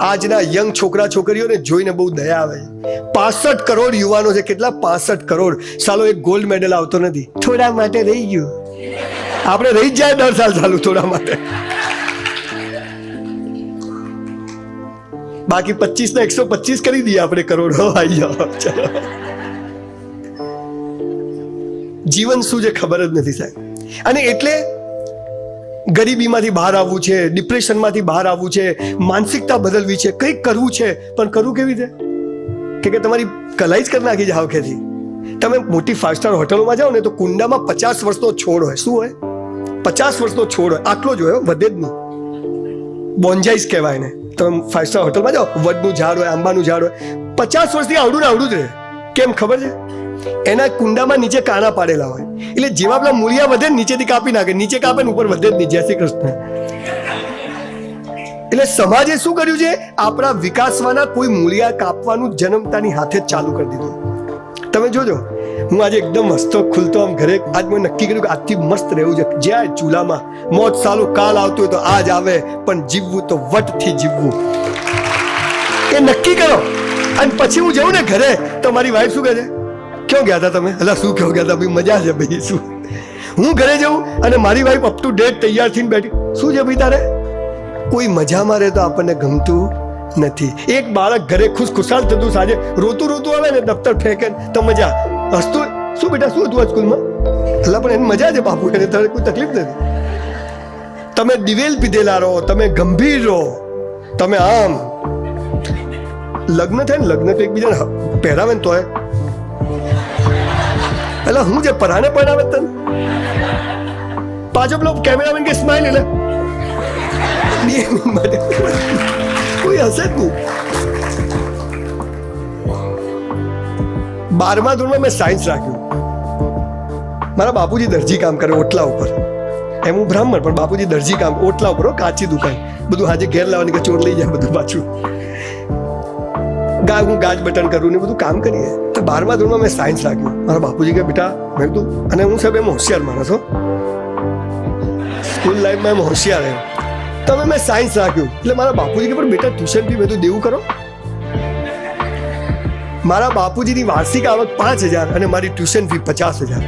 આજના યંગ છોકરા છોકરીઓને જોઈને બહુ દયા આવે પાસઠ કરોડ યુવાનો છે. કેટલા પાસઠ કરોડ? સાલો, એક ગોલ્ડ મેડલ આવતો નથી. થોડા માટે રહી ગયું. આપણે રહી જાય દર સાલ ચાલુ થોડા માટે. બાકી પચીસ ને એકસો પચીસ કરી દઈએ આપણે કરોડ. આવી જીવન શું છે ખબર જ નથી સાહેબ. અને એટલે ગરીબીમાંથી બહાર આવવું છે, ડિપ્રેશનમાંથી બહાર આવવું છે, માનસિકતા બદલવી છે, કંઈક કરવું છે, પણ કરવું કેવી રીતે? કે તમારી કલાઈ જ કરી નાખી જાવ ખેતી તમે મોટી ફાઇવ સ્ટાર હોટલોમાં જાઓ ને તો કુંડામાં પચાસ વર્ષનો છોડ હોય. શું હોય? પચાસ વર્ષનો છોડ હોય. આટલો જ હોય વધે જ નહીં બોન્જાઈસ કહેવાય ને તમે ફાઇવ સ્ટાર હોટલમાં જાઓ, વડનું ઝાડ હોય, આંબાનું ઝાડ હોય. પચાસ વર્ષથી આવડું ને આવડું જ રહે. કેમ ખબર છે? એના કુંડામાં નીચે કાણા પાડેલા હોય. એટલે જેવા પેલા મૂળિયા વધે નીચેથી કાપી નાખે. નીચે કાપે ને ઉપર વધે જ નહીં. જય શ્રી કૃષ્ણ. એટલે સમાજે શું કર્યું છે? આપણા વિકાસવાના કોઈ મૂળિયા કાપવાનું જન્મતાની હાથે જ ચાલુ કરી દીધું. તમે જોજો. હું આજે એકદમ હસતો ખુલતો આમ ઘરે. આજ મેં નક્કી કર્યું કે આજથી મસ્ત રહેવું છે. જ્યાં ચૂલામાં મોત સાલું કાલ આવતું હોય તો આજ આવે. પણ જીવવું તો વટથી જીવવું. એ નક્કી કરો. અને પછી હું જઉં ને ઘરે, તો મારી વાઈફ શું કહે છે? ક્યાં ગયા હતા તમે? એટલે શું ક્યાં ગયા હતા ભાઈ? મજા છે ભાઈ, શું? હું ઘરે જઉં અને મારી વાઈફ અપ ટુ ડેટ તૈયાર થઈને બેઠી. શું છે ભાઈ તારે? કોઈ મજામાં રહે તો આપણને ગમતું નથી. એક બાળક ઘરે ખુશ ખુશાલ થતું સાંજે રોતું રોતું આવે ને, દફતર ફેંકે તો મજા હસતું શું બેટા, શું હતું સ્કૂલમાં? એટલે પણ એની મજા છે બાપુ, એને તારે કોઈ તકલીફ નથી. તમે દિવેલ પીધેલા રહો, તમે ગંભીર રહો. તમે આમ લગ્ન થાય ને લગ્ન તો એકબીજાને પહેરાવે ને તોય. એટલે હું જે પરાને પહેરાવે તને? પાછો પેલો કેમેરામેન કે સ્માઈલ એટલે કોઈ હશે જ નહીં. બારમા ધોરણમાં મેં સાયન્સ રાખ્યું. મારા બાપુજી દરજી કામ કરે ઓટલા ઉપર. એમ હું બ્રાહ્મણ, પણ બાપુજી દરજી કામ, ઓટલા ઉપર કાચી દુકાન. બધું હાજે ઘેર લાવવાની કે ચોર લઈ જાય બધું પાછું. ગા હું ગાજ બટન કરું ને બધું કામ કરીએ. તો બારમા ધોરણમાં મેં સાયન્સ રાખ્યું. મારા બાપુજી કે બેટા, મેં કીધું, અને હું સાહેબ એમ હોશિયાર માણસ હો. સ્કૂલ લાઈફમાં એમ હોશિયાર એમ. તમે મેં સાયન્સ રાખ્યું. એટલે મારા બાપુજી કે પણ બેટા ટ્યુશન ફી બધું દેવું કરો મારા બાપુજીની વાર્ષિક આવક પાંચ હજાર અને મારી ટ્યુશન ફી પચાસ હજાર.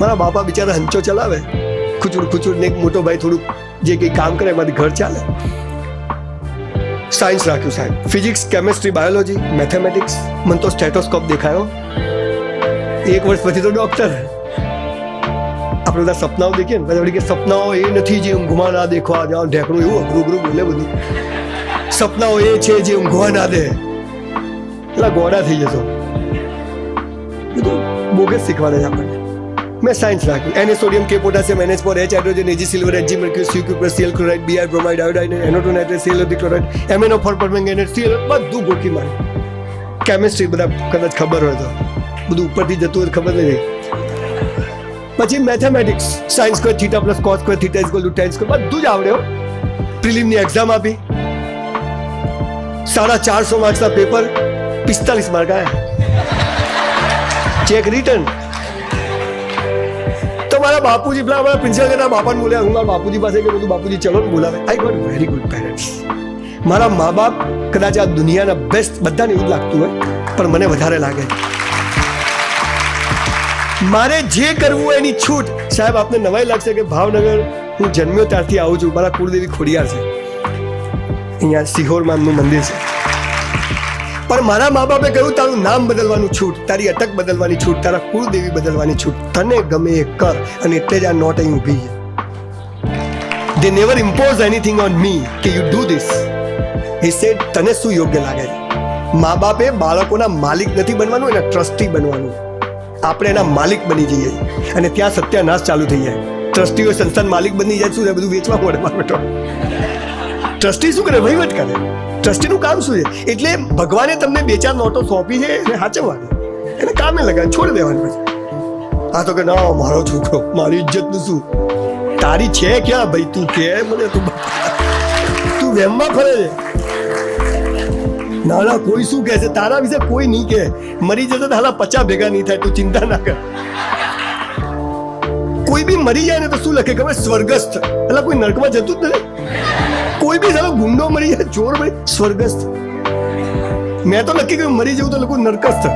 મારા બાપા બિચારા હંચો ચલાવે. ખુચુડ ખુચુડ ને એક મોટો ભાઈ થોડુંક જે કંઈ કામ કરે એમાંથી ઘર ચાલે. સાયન્સ રાખ્યું, સાહેબ. ફિઝિક્સ કેમેસ્ટ્રી બાયોલોજી મેથેમેટિક્સ મને તો સ્ટેટોસ્કોપ દેખાયો. એક વર્ષ પછી તો ડોક્ટર આપણે બધા સપનાઓ દેખીએ ને, બધા કે સપનાઓ એ નથી જે ઊંઘવા ના દેખવા જાઓ ઢેકણું એવું અઘરું અઘરું બોલે બધું. સપનાઓ એ છે જે ઊંઘવા ના દે. એટલે ગોડા થઈ જશો. બધું બોગસ શીખવાડે છે આપણને. મેં સાયન્સ રાખ્યું એને સોડિયમ કે potassium NH four H hydrogen AG silver HG mercury C cuprous CL chloride BR bromide iodine એનોટો nitrate CL chloride MNO four permanganate CL બધું ગોઠવી મારી. કેમિસ્ટ્રી બધા કદાચ ખબર હોય તો. બધું ઉપરથી જતું હોય ખબર નથી પછી mathematics science square theta plus cos square theta is to tan square બધું જ આવડ્યો પ્રિલિમની એક્ઝામ આપી. સાડા ચારસો માર્ક્સના પેપર પિસ્તાલીસ માર્ક આવ્યા ચેક રિટર્ન મારા બાપુજી પેલા મારા પ્રિન્સિપલ કહેતા બાપાને બોલ્યા, હું મારા બાપુજી પાસે કે બધું બાપુજી ચલો ને બોલાવે. I got very good parents મારા મા બાપ કદાચ આ દુનિયાના બેસ્ટ બધાને એવું લાગતું હોય, પણ મને વધારે લાગે. મારે જે કરવું એની છૂટ. સાહેબ, આપને નવાઈ લાગશે કે ભાવનગર હું જન્મ્યો ત્યારથી આવું છું. મારા કુળદેવી ખોડિયાર છે. અહીંયા સિહોરમાં એમનું મંદિર છે. પણ મારા મા બાપે કહ્યું, તારું નામ બદલવાનું છૂટ, તારી અટક બદલવાની છૂટ, તારા કુળદેવી બદલવાની છૂટ, તને ગમે એ કર, અને એટલે જ આ નોટ અહીં ઊભી છે. They never impose anything on me કે you do this he said તને શું યોગ્ય લાગે છે? મા બાપે બાળકોના માલિક નથી બનવાનું, એના ટ્રસ્ટી બનવાનું. આપણે એના માલિક બની જઈએ. અને ત્યાં સત્યાનાશ ચાલુ થઈ જાય. ટ્રસ્ટીઓ સંસ્થાન માલિક બની જાય, શું બધું વેચવા પડે બેટો. ટ્રસ્ટી શું કરે? વહીવટ કરે. ટ્રસ્ટીનું કામ શું છે? એટલે ભગવાને તમને બે ચાર નોટો સોંપી છે એને સાચવવાની. એને કામે લગાવી છોડી દેવાની પછી. આ તો કે, ના, મારો છોકરો, મારી ઇજ્જતનું શું? તારી છે ક્યાં? ભાઈ, તું કે મને તું તું વેમમાં ફરે છે. ના કોઈ શું કહે છે? તારા વિશે કોઈ નહીં કહે. મરી જશે તો હાલા પચા ભેગા નહીં થાય, તું ચિંતા ના કર. કોઈ બી મરી જાય ને તો શું લખે? ખબર? સ્વર્ગસ્થ. એટલે કોઈ નરકમાં જતું જ નથી. કોઈ બી સામે ગુંડો મરી જાય, ચોર મરી સ્વર્ગસ્થ. મેં તો નક્કી કર્યું, મરી જવું તો લોકો નરકસ્થ.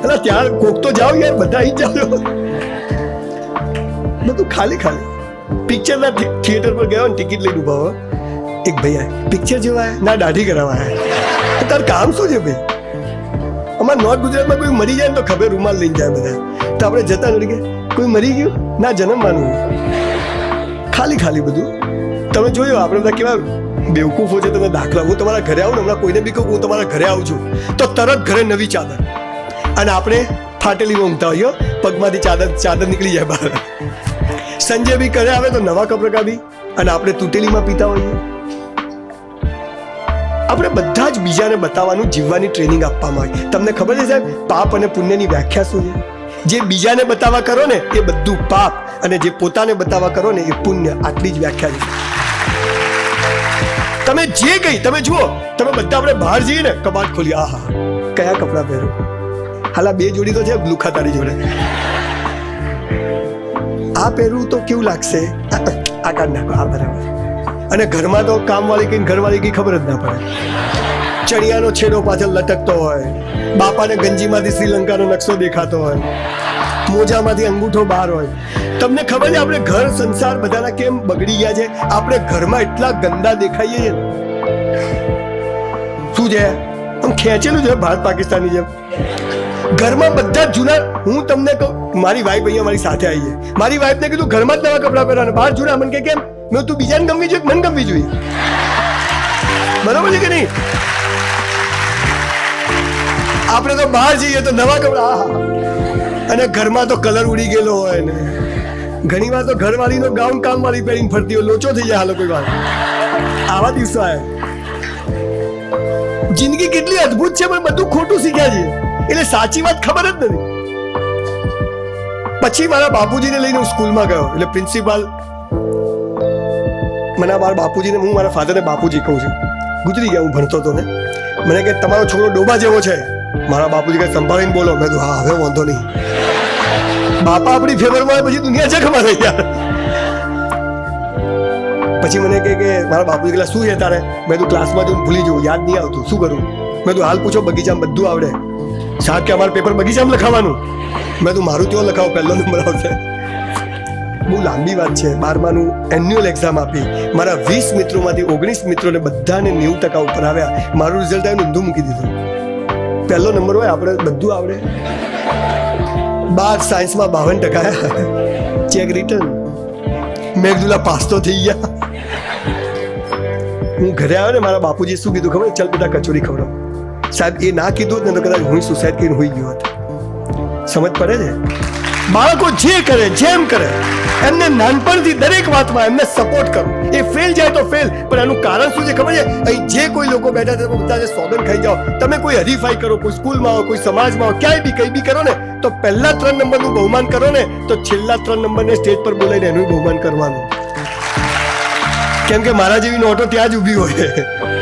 એટલે ત્યાં કોક તો જાઓ યાર, બધા અહીં જાઓ. બધું ખાલી ખાલી. પિક્ચરના થિયેટર પર ગયો ને ટિકિટ લઈને ઊભા એક ભાઈ પિક્ચર જોવા? ના, દાઢી કરાવવા. તાર કામ શું છે ભાઈ? અમારા નોર્થ ગુજરાતમાં કોઈ મરી જાય ને તો ખબર રૂમાલ લઈને જાય બધા. તો આપણે જતા કે કોઈ મરી ગયું? ના જન્મ માનવું ખાલી ખાલી બધું. તમે જોયો, આપણે બધા કેવા બેવકૂફો છે, તમે દાખલા હું તમારા ઘરે આવું ને, હમણાં કોઈને બી કહું હું તમારા ઘરે આવું છું, તો તરત ઘરે નવી ચાદર. અને આપણે ફાટેલીમાં ઊંઘતા હોઈએ, પગમાંથી ચાદર ચાદર નીકળી જાય બહાર. સંજય બી ઘરે આવે તો નવા કપડા કાઢી અને આપણે તૂટેલીમાં પીતા હોઈએ. આપણે બધા જ બીજાને બતાવવાનું, જીવવાની ટ્રેનિંગ આપવામાં આવી. તમને ખબર છે સાહેબ, પાપ અને પુણ્યની વ્યાખ્યા શું છે? જે બીજાને બતાવવા કરો ને, એ બધું પાપ. અને જે પોતાને બતાવવા કરો ને, એ પુણ્ય. આટલી જ વ્યાખ્યા છે. તમે જે કઈ તમે જુઓ, તમે બધા આપણે બહાર જઈએ ને, કબાટ ખોલી, આહા, કયા કપડાં પહેરો? હાલા, બે જોડી તો છે લુખા તારી જોડે. આ પહેરવું તો કેવું લાગશે? આ કાઢ નાખો, આ બરાબર. અને ઘરમાં તો કામવાળી કઈ ઘરવાળી કઈ ખબર જ ના પડે. ચણિયાનો છેડો પાછળ લટકતો હોય. બાપાને ગંજીમાંથી શ્રીલંકાનો નકશો દેખાતો હોય. મોજામાંથી અંગૂઠો બહાર હોય. તમને ખબર છે આપણે ઘર, સંસાર બધાના કેમ બગડી ગયા છે? આપણે ઘરમાં એટલા ગંદા દેખાઈએ છે શું છે? આમ ખેંચેલું છે ભારત પાકિસ્તાનની જેમ. ઘરમાં બધા જૂના, હું તમને કહું, મારી વાઈફ અહીંયા મારી સાથે આવી છે. મારી વાઈફને કીધું, ઘરમાં જ નવા કપડાં પહેરવાના બહાર જૂના, મને કે કેમ? મેં તું બીજાને ગમવી જોઈએ મને ગમવી જોઈએ? બરોબર છે કે નહીં? આપણે તો બહાર જઈએ તો નવા કપડા. અને ઘરમાં તો કલર ઉડી ગયેલો હોય ને. ઘણી વાર તો ઘરવાળીનો ગાઉન કામવાળી પહેરીને ફરતી હોય, લોચો થઈ જાય હાલો કોઈ વાર. આવા દિવસો આવે જિંદગી કેટલી અદ્ભુત છે, પણ બધું ખોટું શીખ્યા છે એટલે સાચી વાત ખબર જ નથી. પછી મારા બાપુજીને લઈને હું સ્કૂલમાં ગયો. એટલે પ્રિન્સિપાલ મને મારા બાપુજીને, હું મારા ફાધરને બાપુજી કહું છું. ગુજરી ગયા હું ભણતો હતો ને. મને કે તમારો છોકરો ડોબા જેવો છે. મારા બાપુજી કઈ સંભાળીને બોલો. મેં હા, હવે વાંધો નહીં. બાપા આપણી ફેવરમાં પછી દુનિયા છે થઈ યાર. પછી મને કહે કે, મારા બાપુજી કહેલા શું છે તારે? મેં તું ક્લાસમાં જઈને ભૂલી જવું, યાદ નહીં આવતું. શું કરું? મેં તું હાલ પૂછો, બગીચામાં બધું આવડે. સાહેબ કે, અમારે પેપર બગીચામાં લખાવાનું. મેં તું મારું ત્યાં લખાવો? પહેલો નંબર આવશે. બહુ લાંબી વાત છે. બારમાનું એન્યુઅલ એક્ઝામ આપી. મારા વીસ મિત્રોમાંથી ઓગણીસ મિત્રોને બધાને નેવું ટકા ઉપર આવ્યા. મારું રિઝલ્ટ આવ્યું ઊંધું મૂકી દીધું. પહેલો નંબર હોય, આપણે બધું આવડે. બાર સાયન્સમાં બાવન ટકા. ચેક રિટર્ન મેં કીધું પાસ તો થઈ ગયા. હું ઘરે આવ્યો ને, મારા બાપુજી શું કીધું ખબર? ચાલ બેટા, કચોરી ખવડાવ. સાહેબ, એ ના કીધું ને, તો કદાચ હું સુસાઇડ કરીને હોઈ ગયો હતો. સમજ પડે છે? બાળકો જે કરે, જેમ કરે, એમને નાનપણથી દરેક વાતમાં એમને સપોર્ટ કરો. એ ફેલ જાય તો ફેલ પણ એનું કારણ શું છે ખબર છે? અહીં જે કોઈ લોકો બેઠા છે બધા સોગન ખાઈ જાઓ. તમે કોઈ હરીફાઈ કરો, કોઈ સ્કૂલમાં આવો, કોઈ સમાજમાં આવો, ક્યાંય બી, કંઈ બી કરો ને, તો પહેલા ત્રણ નંબરનું બહુમાન કરો ને, તો છેલ્લા ત્રણ નંબરને સ્ટેજ પર બોલાવીને એનું બહુમાન કરવાનું. કેમ કે મારા જેવી નોટો ત્યાં જ ઊભી હોય.